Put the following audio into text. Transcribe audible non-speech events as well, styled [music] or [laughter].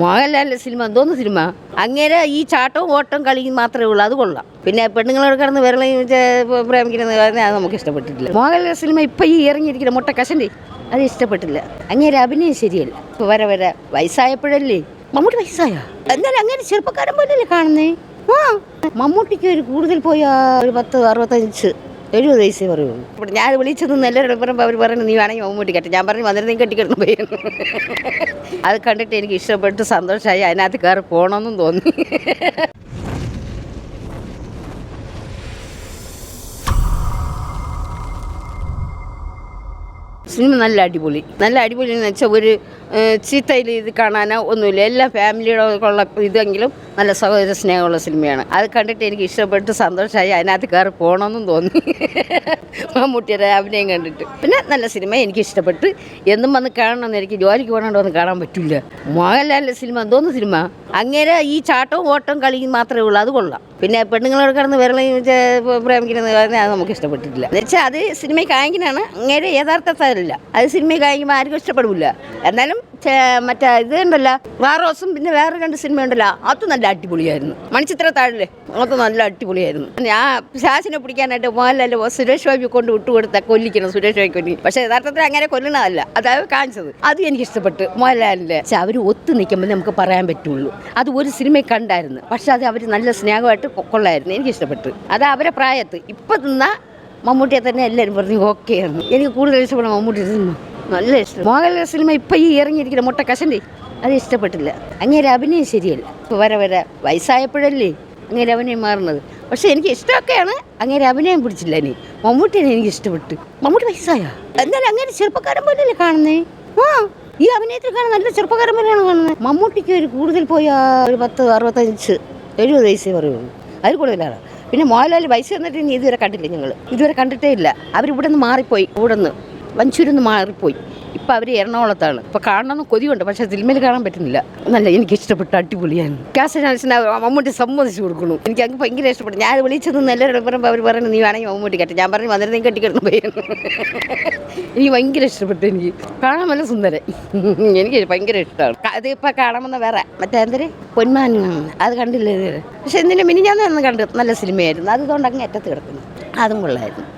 മോഹൻലാലിന്റെ സിനിമ എന്തോന്ന് സിനിമ? അങ്ങനെ ഈ ചാട്ടവും ഓട്ടവും കളിയും മാത്രമേ ഉള്ളൂ അത് കൊള്ളാം. പിന്നെ പെണ്ണുങ്ങളോട് കിടന്ന് വിരളി പ്രേമിക്കുന്ന അത് നമുക്ക് ഇഷ്ടപ്പെട്ടിട്ടില്ല. മോഹൻലാലിന്റെ സിനിമ ഇപ്പം ഈ ഇറങ്ങിയിരിക്കുന്ന മുട്ട കശന്റെ അത് ഇഷ്ടപ്പെട്ടില്ല. അങ്ങനെ അഭിനയം ശരിയല്ല. വരെ വരെ വയസ്സായപ്പോഴല്ലേ? മമ്മൂട്ടി വയസ്സായ? എന്നാലും അങ്ങനെ ചെറുപ്പക്കാരൻ പോലല്ലേ കാണുന്നേ? ആ മമ്മൂട്ടിക്ക് ഒരു കൂടുതൽ പോയാൽ ഒരു പത്ത് അറുപത്തഞ്ച്. എഴുപത് വയസ്സേ പറയുള്ളൂ. ഞാൻ വിളിച്ചത് എല്ലാവരോടും പറയുമ്പോൾ അവർ പറയുന്നത് നീ വേണമെങ്കിൽ മമ്മൂട്ടി കെട്ടി. ഞാൻ പറഞ്ഞു വന്നിരുന്നെങ്കിൽ കെട്ടിക്കിടന്നു പോയി അത് കണ്ടിട്ട് എനിക്ക് ഇഷ്ടപ്പെട്ട് സന്തോഷമായി അതിനകത്ത് കയറി പോകണമെന്നും തോന്നി. സിനിമ നല്ല അടിപൊളി. നല്ല അടിപൊളി എന്ന് വെച്ചാൽ ഒരു ചീത്തയിൽ ഇത് കാണാനോ ഒന്നുമില്ല. എല്ലാ ഫാമിലിയുടെ ഉള്ള ഇതെങ്കിലും നല്ല സഹോദര സ്നേഹമുള്ള സിനിമയാണ്. അത് കണ്ടിട്ട് എനിക്ക് ഇഷ്ടപ്പെട്ട് സന്തോഷമായി അതിനകത്ത് കയറി പോകണമെന്നും തോന്നി. [laughs] മമ്മൂട്ടിയുടെ അഭിനയം കണ്ടിട്ട്. പിന്നെ നല്ല സിനിമ എനിക്ക് ഇഷ്ടപ്പെട്ട്. എന്നും വന്ന് കാണണമെന്ന് എനിക്ക് ജോലിക്ക് പോകണമെന്ന് കാണാൻ പറ്റില്ല. മോഹൻലാലിന്റെ സിനിമ എന്തോന്ന് സിനിമ? അങ്ങനെ ഈ ചാട്ടവും ഓട്ടവും കളിയും മാത്രമേ ഉള്ളൂ. അത് കൊള്ളാം. പിന്നെ പെണ്ണുങ്ങളോട് കടന്ന് വിരളയും പ്രേമിക്കുന്ന പ്രേമിക്കുന്നത് അത് നമുക്ക് ഇഷ്ടപ്പെട്ടിട്ടില്ല. എന്ന് വെച്ചാൽ അത് സിനിമയിൽ കായികനാണ് അങ്ങനെ യഥാർത്ഥത്തല്ല അത് സിനിമയിൽ കാണിക്കുമ്പോൾ ആർക്കും ഇഷ്ടപ്പെടില്ല എന്നാലും മറ്റേ ഇത് ഉണ്ടല്ലോ വാറോസും പിന്നെ വേറെ രണ്ട് സിനിമ ഉണ്ടല്ലോ അത് നല്ല അടിപൊളിയായിരുന്നു. മണിച്ചിത്ര താഴെ അത് നല്ല അടിപൊളിയായിരുന്നു. ഞാൻ ശാസിനെ പിടിക്കാനായിട്ട് മോഹൻലാൽ സുരേഷ് ബാബു കൊണ്ട് വിട്ടുകൊടുത്ത കൊല്ലിക്കണം സുരേഷ് ബാബു കൊല്ലി പക്ഷെ യഥാർത്ഥത്തിൽ അങ്ങനെ കൊല്ലണതല്ല. അതായത് കാണിച്ചത്. അത് എനിക്ക് ഇഷ്ടപ്പെട്ടു മോഹൻലാലിന്റെ പക്ഷെ അവർ ഒത്തു നിൽക്കുമ്പോൾ നമുക്ക് പറയാൻ പറ്റുള്ളൂ. അത് ഒരു സിനിമ കണ്ടായിരുന്നു. പക്ഷെ അത് അവർ നല്ല സ്നേഹമായിട്ട് കൊള്ളായിരുന്നു. എനിക്ക് ഇഷ്ടപ്പെട്ടു. അത് അവരെ പ്രായത്ത് ഇപ്പം നിന്ന മമ്മൂട്ടിയെ തന്നെ എല്ലാവരും പറഞ്ഞു ഓക്കെ ആയിരുന്നു എനിക്ക് കൂടുതൽ ഇഷ്ടപ്പെടുന്ന മമ്മൂട്ടി സിനിമ നല്ല ഇഷ്ടം. മോഹൻലാൽ സിനിമ ഇപ്പം ഈ ഇറങ്ങിയിരിക്കുന്ന മുട്ട കശണ്ടി അത് ഇഷ്ടപ്പെട്ടില്ല. അങ്ങേരെ അഭിനയം ശരിയല്ല. വരെ വരെ വയസ്സായപ്പോഴല്ലേ അങ്ങേരെ അഭിനയം മാറുന്നത്. പക്ഷെ എനിക്ക് ഇഷ്ടമൊക്കെയാണ് അങ്ങേരെ അഭിനയം പിടിച്ചില്ല ഇനി. മമ്മൂട്ടിനെ എനിക്ക് ഇഷ്ടപ്പെട്ടു. മമ്മൂട്ടി വയസ്സായ? എന്നാലും അങ്ങനെ ചെറുപ്പക്കാരൻ പോലല്ലേ കാണുന്നേ? ആ ഈ അഭിനയത്തിൽ കാണാൻ നല്ല ചെറുപ്പക്കാരൻ പോലെയാണ് കാണുന്നത്. മമ്മൂട്ടിക്ക് ഒരു കൂടുതൽ പോയ ഒരു പത്ത് അറുപത്തഞ്ച് എഴുപത് വയസ്സേ പറയുള്ളൂ. അതിൽ കൂടുതലാണ്. പിന്നെ മോഹൻലാൽ വയസ്സ് വന്നിട്ട് ഇനി ഇതുവരെ കണ്ടില്ല ഞങ്ങൾ ഇതുവരെ കണ്ടിട്ടേ ഇല്ല. അവരിവിടെ നിന്ന് മാറിപ്പോയി ഇവിടെ നിന്ന് വഞ്ചൂരിന്ന് മാറിപ്പോയി. ഇപ്പം അവർ എറണാകുളത്താണ്. ഇപ്പം കാണണമെന്ന് കൊതിയുണ്ട്. പക്ഷേ സിനിമയിൽ കാണാൻ പറ്റുന്നില്ല. നല്ല എനിക്ക് ഇഷ്ടപ്പെട്ട അടിപൊളിയാണ് കാസനാസിന് മമ്മൂട്ടി സമ്മതിച്ചു കൊടുക്കുന്നു. എനിക്ക് അങ്ങ് ഭയങ്കര ഇഷ്ടപ്പെട്ടു. ഞാൻ വിളിച്ചത് എല്ലാവരോടും പറയുമ്പോൾ അവർ പറയുന്നത് നീ വേണമെങ്കിൽ മമ്മൂട്ടി കെട്ടി. ഞാൻ പറഞ്ഞു വന്നിട്ട് നീ കെട്ടിക്കിടന്നു പോയി. എനിക്ക് ഭയങ്കര ഇഷ്ടപ്പെട്ടു. എനിക്ക് കാണാൻ നല്ല സുന്ദരൻ എനിക്ക് ഭയങ്കര ഇഷ്ടമാണ്. അത് ഇപ്പം കാണാമെന്ന വേറെ. മറ്റേ എന്തൊരു? പൊന്മാൻ അത് കണ്ടില്ലേ പക്ഷെ എന്തിനും മിനി ഞാൻ കണ്ടു നല്ല സിനിമയായിരുന്നു. അതുകൊണ്ട് അങ്ങ് അറ്റത്ത് കിടക്കുന്നു. അതും കൊള്ളായിരുന്നു.